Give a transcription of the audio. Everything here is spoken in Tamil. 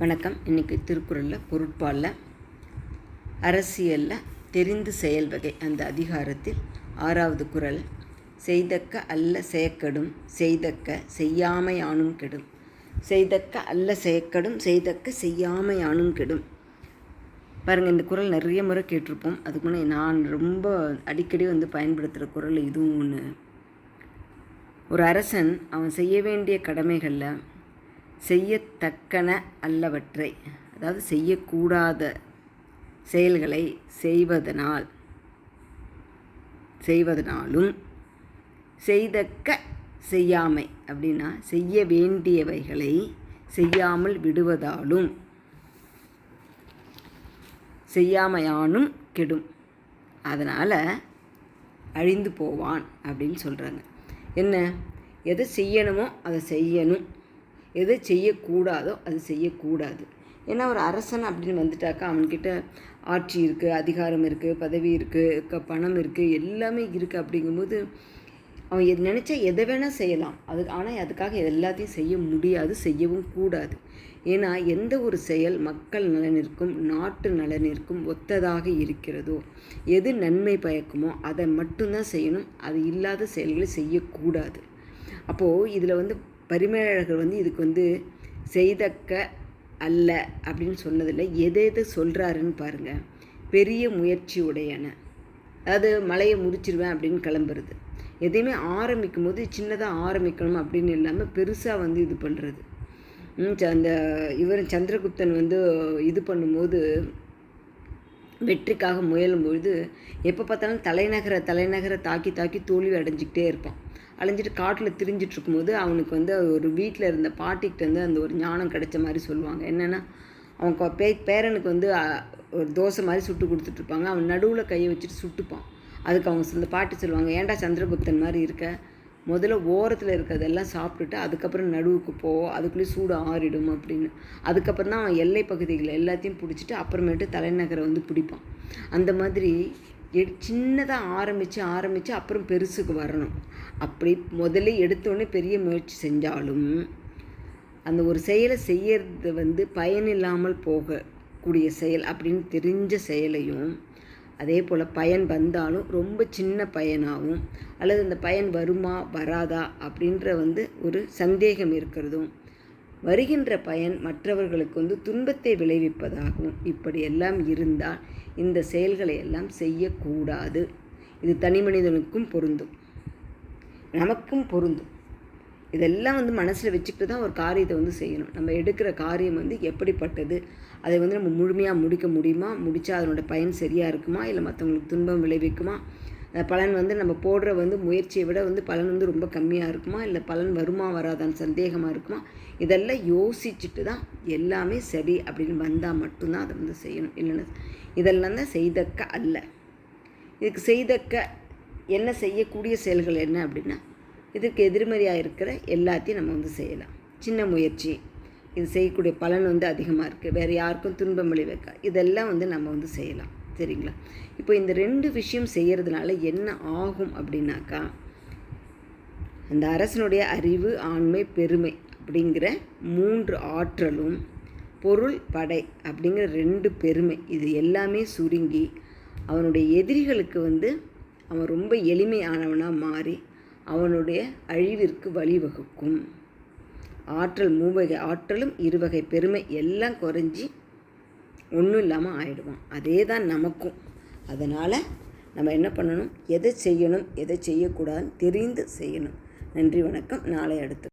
வணக்கம். இன்றைக்கி திருக்குறளில் பொருட்பாலில் அரசியலில் தெரிந்து செயல் வகை அந்த அதிகாரத்தில் ஆறாவது குறள் செய்தக்க அல்ல செயக்கடும் செய்தக்க செய்யாமையானும் கெடும். செய்தக்க அல்ல செயக்கடும் செய்தக்க செய்யாமையானும் கெடும். பாருங்கள் இந்த குறள் நிறைய முறை கேட்டிருப்போம். அதுக்கு முன்னே நான் ரொம்ப அடிக்கடி வந்து பயன்படுத்துகிற குறள் இதுவும் ஒன்று ஒரு அரசன் அவன் செய்ய வேண்டிய கடமைகளில் செய்யத்தக்கன அல்லவற்றை அதாவது செய்யக்கூடாத செயல்களை செய்வதனால் செய்வதனாலும் செய்தக்க செய்யாமை அப்படின்னா செய்ய வேண்டியவைகளை செய்யாமல் விடுவதாலும் செய்யாமையானும் கெடும். அதனால் அழிந்து போவான் அப்படின்னு சொல்கிறாங்க என்ன? எதை செய்யணுமோ அதை செய்யணும். எது செய்யக்கூடாதோ அது செய்யக்கூடாது. ஏன்னா ஒரு அரசன் அப்படின்னு வந்துட்டாக்கா அவன்கிட்ட ஆட்சி இருக்குது அதிகாரம் இருக்குது பதவி இருக்குது பணம் இருக்குது எல்லாமே இருக்குது அப்படிங்கும்போது அவன் எது நினச்சா எதை வேணால் செய்யலாம். அது ஆனால் அதுக்காக எல்லாத்தையும் செய்ய முடியாது செய்யவும் கூடாது. ஏன்னா எந்த ஒரு செயல் மக்கள் நலனிற்கும் நாட்டு நலனிற்கும் ஒத்ததாக இருக்கிறதோ எது நன்மை பயக்குமோ அதை மட்டும்தான் செய்யணும். அது இல்லாத செயல்களை செய்யக்கூடாது. அப்போது இதில் வந்து பரிமேலழகர் வந்து இதுக்கு வந்து செய்தக்க அல்ல அப்படின்னு சொன்னதில் எதை எது சொல்கிறாருன்னு பாருங்கள் பெரிய முயற்சி உடையன. அதாவது மலையை முடிச்சிருவேன் அப்படின்னு கிளம்புறது. எதையுமே ஆரம்பிக்கும் போது சின்னதாக ஆரம்பிக்கணும் அப்படின்னு இல்லாமல் பெருசாக வந்து இது பண்ணுறது அந்த இவர் சந்திரகுப்தன் வந்து இது பண்ணும்போது வெற்றிக்காக முயலும்பொழுது எப்போ பார்த்தாலும் தலைநகரை தலைநகரை தாக்கி தாக்கி தோல்வி அடைஞ்சிக்கிட்டே இருப்பான். அலைஞ்சிட்டு காட்டில் திரிஞ்சிட்டு இருக்கும்போது அவனுக்கு வந்து ஒரு வீட்டில் இருந்த பாட்டிக்கிட்ட வந்து அந்த ஒரு ஞானம் கிடைச்ச மாதிரி சொல்லுவாங்க. என்னென்னா அவன் பே பேரனுக்கு வந்து ஒரு தோசை மாதிரி சுட்டு கொடுத்துட்ருப்பாங்க. அவன் நடுவில் கையை வச்சுட்டு சுட்டுப்பான். அதுக்கு அவங்க சொந்த பாட்டி சொல்லுவாங்க ஏன்டா சந்திரகுப்தன் மாதிரி இருக்க? முதல்ல ஓரத்தில் இருக்கிறதெல்லாம் சாப்பிட்டுட்டு அதுக்கப்புறம் நடுவுக்கு போ. அதுக்குள்ளேயே சூடு ஆறிடும் அப்படின்னு. அதுக்கப்புறம் தான் அவன் எல்லை பகுதிகளை எல்லாத்தையும் பிடிச்சிட்டு அப்புறமேட்டு தலைநகரை வந்து பிடிப்பான். அந்த மாதிரி சின்னதாக ஆரம்பித்து ஆரம்பித்து அப்புறம் பெருசுக்கு வரணும். அப்படி முதல்ல எடுத்தோடனே பெரிய முயற்சி செஞ்சாலும் அந்த ஒரு செயலை செய்யறது வந்து பயனில்லாமல் போகக்கூடிய செயல் அப்படின்னு தெரிஞ்ச செயலையும் அதே போல் பயன் வந்தாலும் ரொம்ப சின்ன பயனாகவும் அல்லது அந்த பயன் வருமா வராதா அப்படின்ற வந்து ஒரு சந்தேகம் இருக்கிறதும் வருகின்ற பயன் மற்றவர்களுக்கு வந்து துன்பத்தை விளைவிப்பதாகவும் இப்படியெல்லாம் இருந்தால் இந்த செயல்களை எல்லாம் செய்யக்கூடாது. இது தனி மனிதனுக்கும் பொருந்தும். நமக்கும் பொருந்தும். இதெல்லாம் வந்து மனசில் வச்சுக்கிட்டு தான் ஒரு காரியத்தை வந்து செய்யணும். நம்ம எடுக்கிற காரியம் வந்து எப்படிப்பட்டது? அதை வந்து நம்ம முழுமையாக முடிக்க முடியுமா? முடித்தா அதனோட பயன் சரியாக இருக்குமா? இல்லை மற்றவங்களுக்கு துன்பம் விளைவிக்குமா? பலன் வந்து நம்ம போடுற வந்து முயற்சியை விட வந்து பலன் வந்து ரொம்ப கம்மியாக இருக்குமா? இல்லை பலன் வருமா வராதான்னு சந்தேகமாக இருக்குமா? இதெல்லாம் யோசிச்சுட்டு தான் எல்லாமே சரி அப்படின்னு வந்தால் மட்டும்தான் அதை வந்து செய்யணும். இல்லைன்னா இதெல்லாம் தான் செய்தக்க அல்ல. இதுக்கு செய்தக்க என்ன செய்யக்கூடிய செயல்கள் என்ன அப்படின்னா இதுக்கு எதிர்மறையாக இருக்கிற எல்லாத்தையும் நம்ம வந்து செய்யலாம். சின்ன முயற்சி. இது செய்யக்கூடிய பலன் வந்து அதிகமாக இருக்குது வேறு யாருக்கும் துன்பம் விளைவிக்க. இதெல்லாம் வந்து நம்ம வந்து செய்யலாம். சரிங்களா? இப்போ இந்த ரெண்டு விஷயம் செய்கிறதுனால என்ன ஆகும் அப்படின்னாக்கா அந்த அரசனுடைய அறிவு ஆண்மை பெருமை அப்படிங்கிற மூன்று ஆற்றலும் பொருள் படை அப்படிங்கிற ரெண்டு பெருமை இது எல்லாமே சுருங்கி அவனுடைய எதிரிகளுக்கு வந்து அவன் ரொம்ப எளிமையானவனாக மாறி அவனுடைய அழிவிற்கு வழிவகுக்கும். ஆற்றல் மூவகை ஆற்றலும் இருவகை பெருமை எல்லாம் குறைஞ்சி ஒன்றும் இல்லாமல் ஆயிடுவான். அதே தான் நமக்கும். அதனால் நம்ம என்ன பண்ணணும்? எதை செய்யணும்? எதை செய்யக்கூடாதுன்னு தெரிந்து செய்யணும். நன்றி வணக்கம். நாளை அடுத்து